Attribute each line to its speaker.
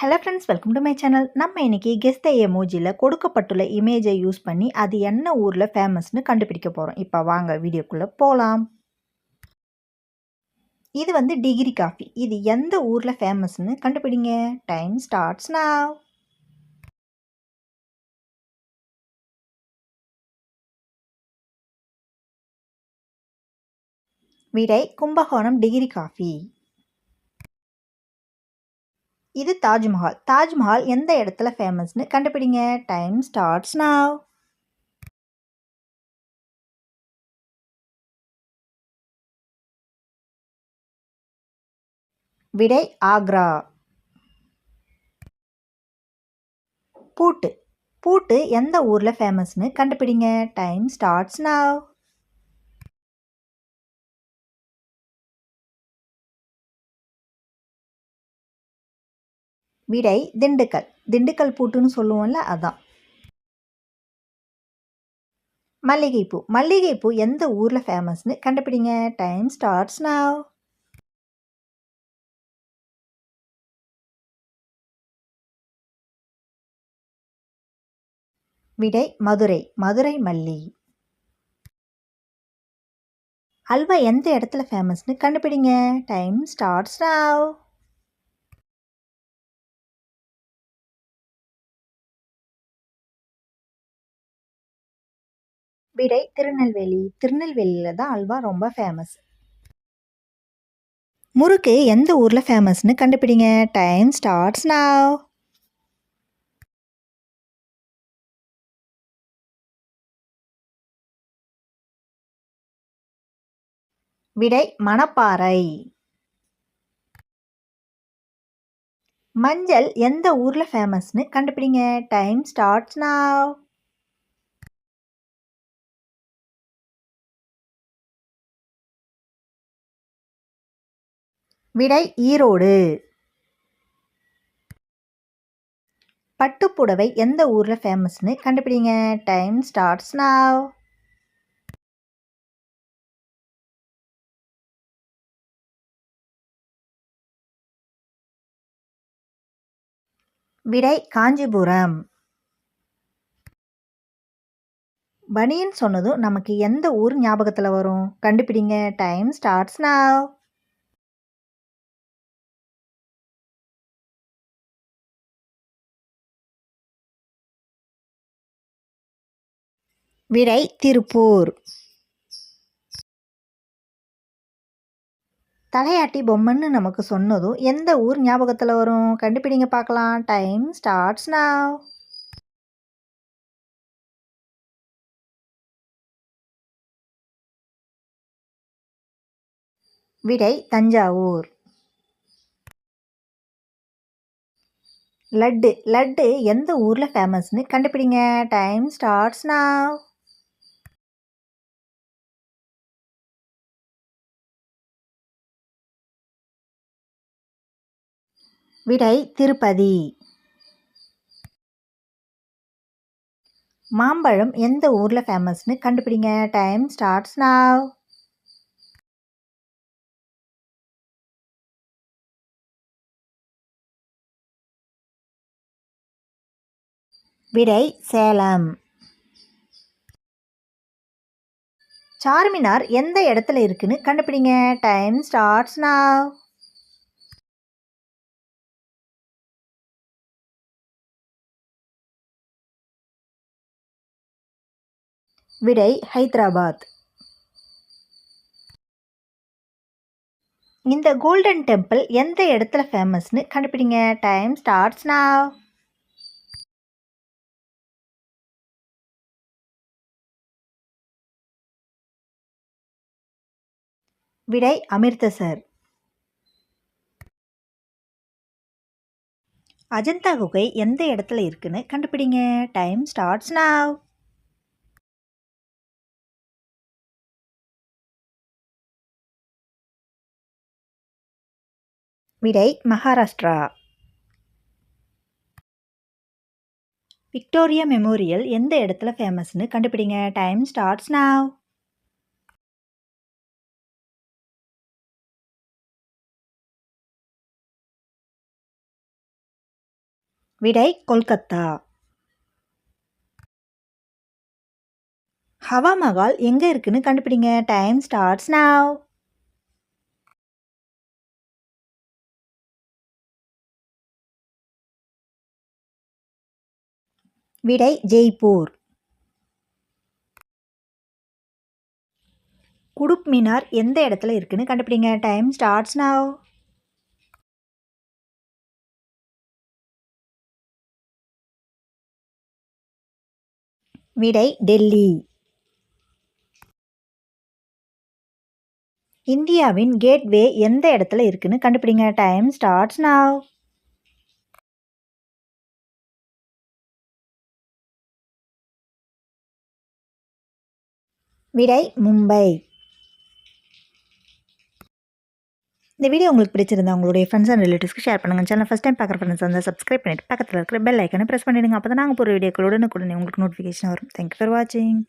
Speaker 1: Hello friends welcome to my channel நம்ம இன்னைக்கு guest எமோஜியில் கொடுக்கப்பட்டுள்ள இமேஜை யூஸ் பண்ணி அது என்ன ஊரில் ஃபேமஸ்னு கண்டுபிடிக்க போகிறோம் இப்போ வாங்க வீடியோக்குள்ளே போகலாம் இது வந்து டிகிரி காஃபி இது எந்த ஊரில் ஃபேமஸ்னு கண்டுபிடிங்க. டைம் ஸ்டார்ட்ஸ் நாவ் விடை கும்பகோணம் டிகிரி காஃபி இது தாஜ்மஹால் தாஜ்மஹால் எந்த இடத்துல ஃபேமஸ்னு கண்டுபிடிங்க. டைம் ஸ்டார்ட்ஸ் நாவ் விடை ஆக்ரா. பூட்டு. பூட்டு எந்த ஊரில் ஃபேமஸ்னு கண்டுபிடிங்க. டைம் ஸ்டார்ட்ஸ் நாவ் விடை திண்டுக்கல். திண்டுக்கல் பூட்டுன்னு சொல்லுவோம்ல அதான். மல்லிகைப்பூ. மல்லிகைப்பூ எந்த ஊரில் ஃபேமஸ்னு கண்டுபிடிங்க. டைம் ஸ்டார்ட்ஸ் நாவ் விடை மதுரை. மதுரை மல்லி. அல்வா எந்த இடத்துல ஃபேமஸ்னு கண்டுபிடிங்க. டைம் ஸ்டார்ட்ஸ் நாவ் விடை திருநெல்வேலி. திருநெல்வேலியில் தான் அல்வா ரொம்ப ஃபேமஸ் முறுக்கு எந்த ஊரில் ஃபேமஸ்னு கண்டுபிடிங்க. டைம் ஸ்டார்ட்ஸ் நாவ் விடை மணப்பாறை. மஞ்சள் எந்த ஊரில் ஃபேமஸ்னு கண்டுபிடிங்க. டைம் ஸ்டார்ட்ஸ் நாவ் விடை ஈரோடு. பட்டுப்புடவை எந்த ஊரில் ஃபேமஸ்னு கண்டுபிடிங்க. டைம் ஸ்டார்ட்ஸ் நாவ் விடை காஞ்சிபுரம். பனியன் சொன்னதும் நமக்கு எந்த ஊர் ஞாபகத்தில் வரும்? கண்டுபிடிங்க. டைம் ஸ்டார்ட்ஸ் நாவ் விடை திருப்பூர். தலையாட்டி பொம்மைன்னு நமக்கு சொன்னதும் எந்த ஊர் ஞாபகத்தில் வரும்? கண்டுபிடிங்க பார்க்கலாம். டைம் ஸ்டார்ட்ஸ் நாவ் விடை தஞ்சாவூர். லட்டு லட்டு எந்த ஊரில் ஃபேமஸ்னு கண்டுபிடிங்க. டைம் ஸ்டார்ட்ஸ் நாவ் விடை திருப்பதி. மாம்பழம் எந்த ஊரில் ஃபேமஸ்னு கண்டுபிடிங்க. டைம் ஸ்டார்ட்ஸ் நாவ் விடை சேலம். சார்மினார் எந்த இடத்துல இருக்குன்னு கண்டுபிடிங்க. டைம் ஸ்டார்ட்ஸ் நாவ் விடை ஹைதராபாத். இந்த கோல்டன் டெம்பிள் எந்த இடத்துல ஃபேமஸ்னு கண்டுபிடிங்க. டைம் ஸ்டார்ட்ஸ் நாவ் விடை அமிர்தசர். அஜந்தா குகை எந்த இடத்துல இருக்குன்னு கண்டுபிடிங்க. டைம் ஸ்டார்ட்ஸ் நாவ் விடை மகாராஷ்டிரா. விக்டோரியா மெமோரியல் எந்த இடத்துல ஃபேமஸ்னு கண்டுபிடிங்க. Time starts now. விடை கொல்கத்தா. ஹவா மகால் எங்கே இருக்குன்னு கண்டுபிடிங்க. Time starts now. விடை ஜெய்ப்பூர். குடுப் மினார் எந்த இடத்துல இருக்குன்னு கண்டுபிடிங்க. டைம் ஸ்டார்ட்ஸ் நாவ் விடை டெல்லி. இந்தியாவின் கேட்வே எந்த இடத்துல இருக்குன்னு கண்டுபிடிங்க. டைம் ஸ்டார்ட்ஸ் நாவ் விடை மும்பை. இந்த வீடியோ உங்களுக்கு பிடிச்சிருந்தா உங்களுடைய ஃப்ரெண்ட்ஸ் அண்ட் ரிலேட்டிவ்ஸ்க்கு ஷேர் பண்ணுங்கள் சேனல் ஃபஸ்ட் டைம் பார்க்குற ஃப்ரெண்ட்ஸ் வந்து சப்ஸ்கிரைப் பண்ணிட்டு பக்கத்தில் இருக்கிற பெல் ஐக்கனை ப்ரெஸ் பண்ணிடுங்க. அப்போ தான் நாங்கள் போகிற வீடியோக்களுடன் உடனுக்குடனே உங்களுக்கு நோட்டிஃபிகேஷன் வரும். தேங்க்யூ ஃபார் வாட்சிங்